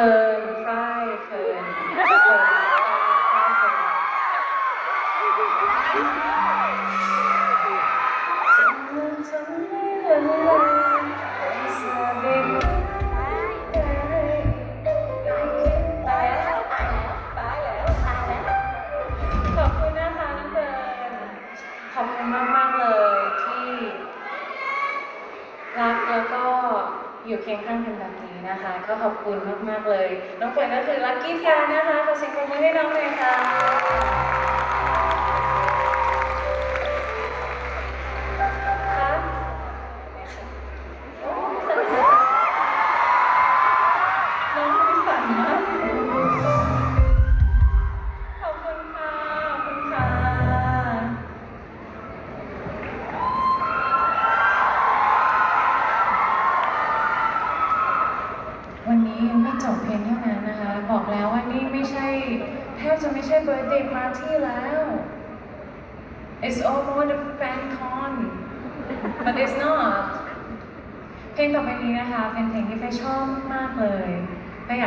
เคร์นฝ้ายเฟิร์นขอบคุณมาก ๆ เลยที่ รักแล้วก็อยู่เคียงข้างกันแบบนี้ นะคะ ก็ขอบคุณมาก ๆ เลย น้องเฟิร์นก็คือลัคกี้แฟนนะคะขอเสียงปรบมือให้น้องเลยค่ะ องเพลงเท่านั้นนะคะ บอกแล้วว่านี่ไม่ใช่แทบจะไม่ใช่ birthday party แล้ว it's almost a fan con but it's not เพลงต่อไปนี้นะคะ เป็นเพลงที่เฟยชอบมากเลยเฟยอยาก